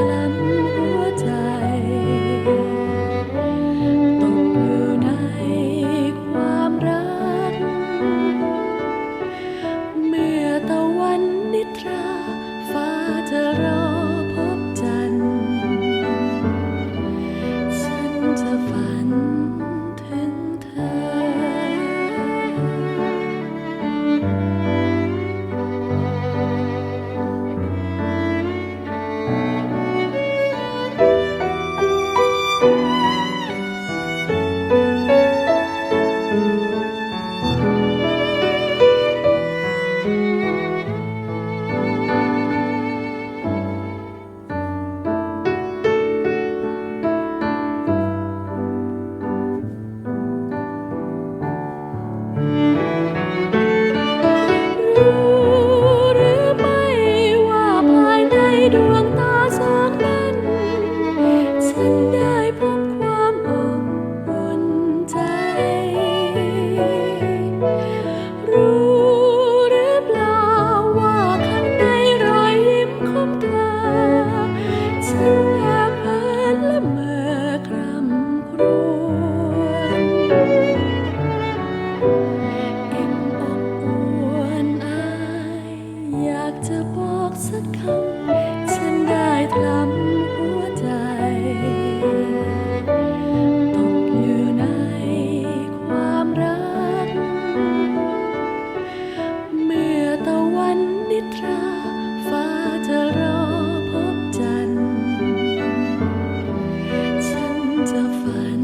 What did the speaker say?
love. ากจะบอกสักคำฉันได้ทำหัวใจ ตกอยู่ในความรัก เมื่อตะวันนิทรา ฟ้าจะรอพบจันทร์ฉันจะฝัน